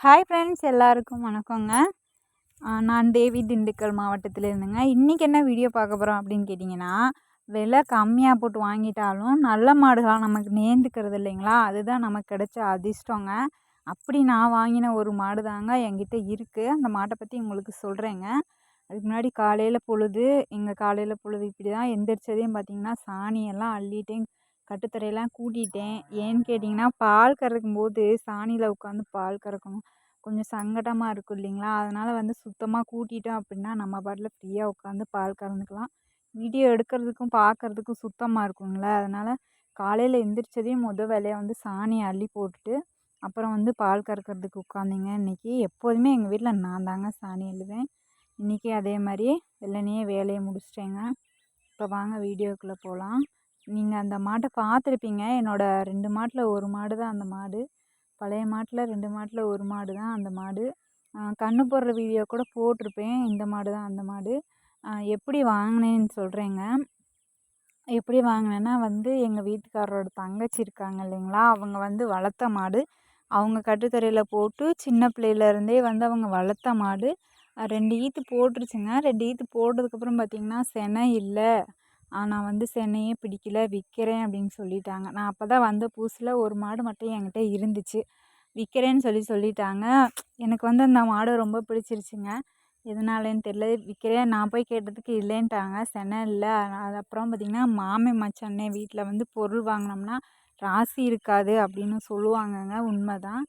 Hi friends எல்லாருக்கும் வணக்கங்க. நான் தேவி திண்டுக்கல் மாவட்டத்தில் இருந்துங்க இன்றைக்கி என்ன வீடியோ பார்க்க போகிறோம் அப்படின்னு கேட்டிங்கன்னா விலை கம்மியாக போட்டு வாங்கிட்டாலும் நல்ல மாடுகளாக நமக்கு நேர்ந்துக்கிறது இல்லைங்களா? அதுதான் நமக்கு கிடைச்ச அதிர்ஷ்டங்க. அப்படி நான் வாங்கின ஒரு மாடு தாங்க என்கிட்ட இருக்குது அந்த மாட்டை பற்றி உங்களுக்கு சொல்கிறேங்க அதுக்கு முன்னாடி காலையில் பொழுது எங்கள் காலையில் பொழுது இப்படி தான் எந்திரிச்சதையும் பார்த்திங்கன்னா சாணியெல்லாம் அள்ளிட்டேன். கட்டுத்தரையெல்லாம் கூட்டிட்டேன். ஏன்னு கேட்டிங்கன்னா பால் கறக்கும் போது சாணியில் உட்காந்து பால் கறக்கணும். கொஞ்சம் சங்கடமாக இருக்கும் இல்லைங்களா? அதனால் வந்து சுத்தமாக கூட்டிட்டோம் அப்படின்னா நம்ம பாட்டில் ஃப்ரீயாக உட்காந்து பால் கறந்துக்கலாம். வீடியோ எடுக்கிறதுக்கும் பார்க்குறதுக்கும் சுத்தமாக இருக்குங்களே அதனால் காலையில் எந்திரிச்சதையும் மொதல் வேலையை வந்து சாணியை அள்ளி போட்டுட்டு அப்புறம் வந்து பால் கறக்கிறதுக்கு உட்காந்திங்க இன்றைக்கி எப்போதுமே எங்கள் வீட்டில் நான் தாங்க சாணி அள்ளுவேன். இன்றைக்கி அதே மாதிரி வெள்ளனையே வேலையை முடிச்சிட்டேங்க. இப்போ வாங்க வீடியோக்குள்ளே போகலாம் நீங்கள் அந்த மாட்டை பார்த்துருப்பீங்க என்னோடய ரெண்டு மாட்டில் ஒரு மாடு தான் அந்த மாடு. பழைய மாட்டில் ரெண்டு மாட்டில் ஒரு மாடு தான் அந்த மாடு. கன்று போடுற வீடியோ கூட போட்டிருப்பேன். இந்த மாடு தான் அந்த மாடு. எப்படி வாங்கினேன்னு சொல்கிறேங்க எப்படி வாங்கினேன்னா வந்து எங்கள் வீட்டுக்காரரோட தங்கச்சி இருக்காங்க இல்லைங்களா? அவங்க வந்து வளர்த்த மாடு. அவங்க கட்டுத்தரையில் போட்டு சின்ன பிள்ளையிலேருந்தே வந்து அவங்க வளர்த்த மாடு. ரெண்டு ஈத்து போட்டுருச்சுங்க. ரெண்டு ஈத்து போட்டதுக்கப்புறம் பார்த்திங்கன்னா செனை இல்லை. நான் வந்து சென்னையே பிடிக்கல விற்கிறேன் அப்படின்னு சொல்லிட்டாங்க. நான் அப்போ தான் வந்த புதுசில் ஒரு மாடு மட்டும் என்கிட்ட இருந்துச்சு. விற்கிறேன்னு சொல்லி சொல்லிட்டாங்க. எனக்கு வந்து அந்த மாடு ரொம்ப பிடிச்சிருச்சுங்க. எதனாலேன்னு தெரில விற்கிறேன் நான் போய் கேட்டதுக்கு இல்லைன்ட்டாங்க. சென்னை இல்லை. அது அப்புறம் பார்த்திங்கன்னா மாமே மச்சானே வீட்டில் வந்து பொருள் வாங்கினோம்னா ராசி இருக்காது அப்படின்னு சொல்லுவாங்கங்க. உண்மை தான்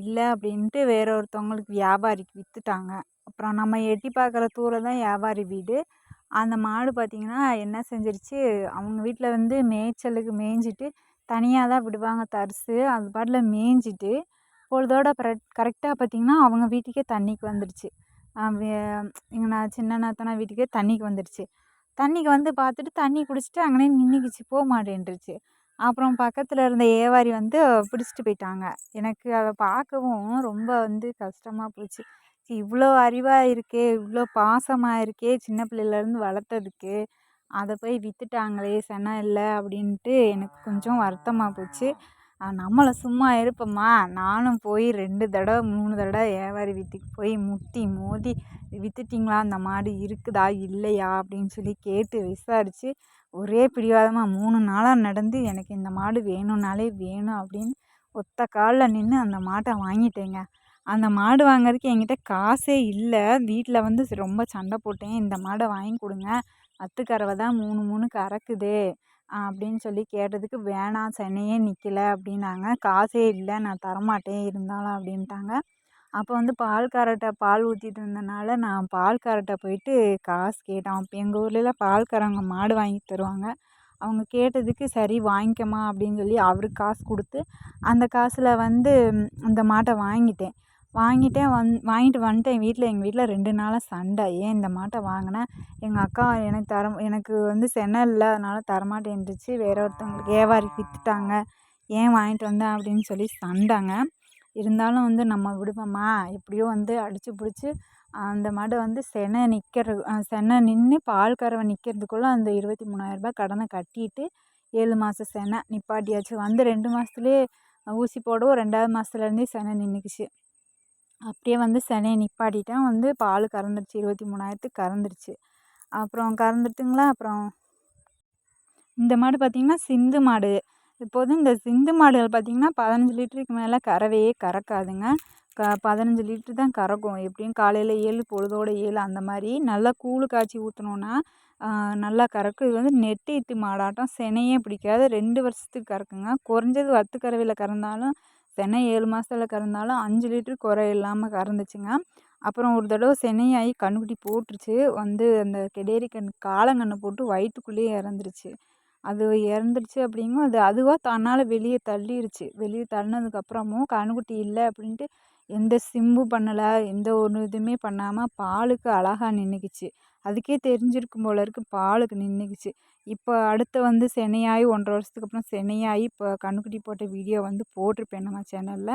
இல்லை அப்படின்ட்டு வேற ஒருத்தவங்களுக்கு வியாபாரிக்கு விற்றுட்டாங்க அப்புறம் நம்ம எட்டி பார்க்குற தூரம் தான் வியாபாரி வீடு. அந்த மாடு பார்த்திங்கன்னா என்ன செஞ்சிருச்சு? அவங்க வீட்டில் வந்து மேய்ச்சலுக்கு மேய்ஞ்சிட்டு தனியாக தான் விடுவாங்க தரிசு. அது பாட்டில் மேய்ஞ்சிட்டு பொழுதோட கரெக்டாக பார்த்திங்கன்னா அவங்க வீட்டுக்கே தண்ணிக்கு வந்துடுச்சு எங்கள் நான் சின்ன நாத்தனா வீட்டுக்கே தண்ணிக்கு வந்துடுச்சு தண்ணிக்கு வந்து பார்த்துட்டு தண்ணி குடிச்சிட்டு அங்கனே நின்றுக்கிச்சு போக மாட்டேன்ருச்சு அப்புறம் பக்கத்தில் இருந்த ஏவாரி வந்து பிடிச்சிட்டு போயிட்டாங்க. எனக்கு அதை பார்க்கவும் ரொம்ப வந்து கஷ்டமாக போச்சு. இவ்வளோ அறிவாக இருக்கே இவ்வளோ பாசமாக இருக்கே சின்ன பிள்ளையிலேருந்து வளர்த்ததுக்கு. அதை போய் விற்றுட்டாங்களே செனம் இல்லை அப்படின்ட்டு எனக்கு கொஞ்சம் வருத்தமாக போச்சு. நம்மளை சும்மா இருப்போமா நானும் போய் ரெண்டு தடவை மூணு தடவை வியாபாரி வீட்டுக்கு போய் முட்டி மோதி விற்றுட்டிங்களா அந்த மாடு இருக்குதா? இல்லையா? அப்படின்னு சொல்லி கேட்டு விசாரித்து ஒரே பிடிவாதமாக மூணு நாளாக நடந்து எனக்கு இந்த மாடு வேணும்னாலே வேணும் அப்படின்னு ஒத்த காலில் நின்று அந்த மாட்டை வாங்கிட்டேங்க. அந்த மாடு வாங்குறதுக்கு என்கிட்ட காசே இல்லை. வீட்டில் வந்து ரொம்ப சண்டை போட்டேன். இந்த மாடை வாங்கி கொடுங்க. பத்து கறவை தான் மூணு மூணு கறக்குது அப்படின்னு சொல்லி கேட்டதுக்கு வேணாம் சென்னையே நிற்கல அப்படின்னாங்க. காசே இல்லை நான் தரமாட்டேன் இருந்தாலும் அப்படின்ட்டாங்க. அப்போ வந்து பால்காரர்கிட்ட பால் ஊற்றிட்டு இருந்தனால நான் பால்காரர்கிட்ட போயிட்டு காசு கேட்டேன். அப்போ எங்கள் ஊர்லலாம் பால்காரங்க மாடு வாங்கி தருவாங்க. அவங்க கேட்டதுக்கு சரி வாங்கிக்கம்மா அப்படின்னு சொல்லி அவருக்கு காசு கொடுத்து அந்த காசில் வந்து அந்த மாட்டை வாங்கிட்டேன். வாங்கிட்டேன் வந் வாங்கிட்டு வந்துட்டேன். வீட்டில் எங்கள் வீட்டில் ரெண்டு நாளாக சண்டை. ஏன் இந்த மாட்டை வாங்கினேன் எங்கள் அக்கா எனக்கு தர எனக்கு வந்து செனை இல்லை. அதனால் தரமாட்டேன்ருச்சு வேற ஒருத்தவங்களுக்கு வியாபாரிக்கு விற்றுட்டாங்க ஏன் வாங்கிட்டு வந்தேன் அப்படின்னு சொல்லி சண்டைங்க. இருந்தாலும் வந்து நம்ம விடுவோமா? எப்படியோ வந்து அடித்து பிடிச்சி அந்த மாடு வந்து செனை நிற்கிற செனை நின்று பால் கறவை நிற்கிறதுக்குள்ளே அந்த இருபத்தி மூணாயிரரூபா கடனை கட்டிட்டு ஏழு மாதம் செனை நிப்பாட்டியாச்சு. வந்து ரெண்டு மாதத்துலேயே ஊசி போடவும் ரெண்டாவது மாதத்துலேருந்தே செனை நின்றுக்கிச்சு அப்படியே வந்து சினைய நிப்பாட்டிட்டேன் வந்து பால் கறந்துருச்சு. இருபத்தி மூணாயிரத்துக்கு கறந்துருச்சு. அப்புறம் கறந்துட்டுங்களா? அப்புறம் இந்த மாடு பார்த்திங்கன்னா சிந்து மாடு. இப்போது இந்த சிந்து மாடுகள் பார்த்திங்கன்னா பதினஞ்சு லிட்டருக்கு மேலே கறவையே கறக்காதுங்க. க பதினஞ்சு லிட்டரு தான் கறக்கும். எப்படியும் காலையில் ஏழு பொழுதோட ஏழு அந்த மாதிரி நல்லா கூழு காய்ச்சி ஊற்றினோன்னா நல்லா கறக்கும். இது வந்து நெட்டு இத்து மாடாட்டம். சினையே பிடிக்காது. ரெண்டு வருஷத்துக்கு கறக்குங்க. குறைஞ்சது வத்து கறவையில் கறந்தாலும் செனை ஏழு மாதத்தில் கறந்தாலும் அஞ்சு லிட்ரு குறை இல்லாமல் கறந்துச்சுங்க. அப்புறம் ஒரு தடவை செனையாகி கன்றுக்குட்டி போட்டுருச்சு. வந்து அந்த கெடேரி கன்று காளங்கன்று போட்டு வயிற்றுக்குள்ளேயே இறந்துருச்சு. அது இறந்துருச்சு அப்படிங்கும் அது அதுவாக தன்னால் வெளியே தள்ளிருச்சு. வெளியே தள்ளினதுக்கப்புறமும் கன்றுக்குட்டி இல்லை அப்படின்ட்டு எந்த சிம்பு பண்ணலை எந்த ஒரு இதுவுமே பண்ணாமல் பாலுக்கு அழகாக நின்றுக்கிச்சு அதுக்கே தெரிஞ்சிருக்கும் போல இருக்குது பாலுக்கு நின்றுக்கிச்சு இப்போ அடுத்து வந்து செனையாகி ஒன்றரை வருஷத்துக்கு அப்புறம் செனையாகி இப்போ கன்றுக்குட்டி போட்ட வீடியோ வந்து போட்டிருப்பேன் நம்ம சேனலில்.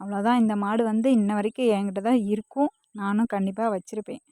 அவ்வளோதான் இந்த மாடு வந்து இன்ன வரைக்கும் என்கிட்ட தான் இருக்கும். நானும் கண்டிப்பாக வச்சுருப்பேன்.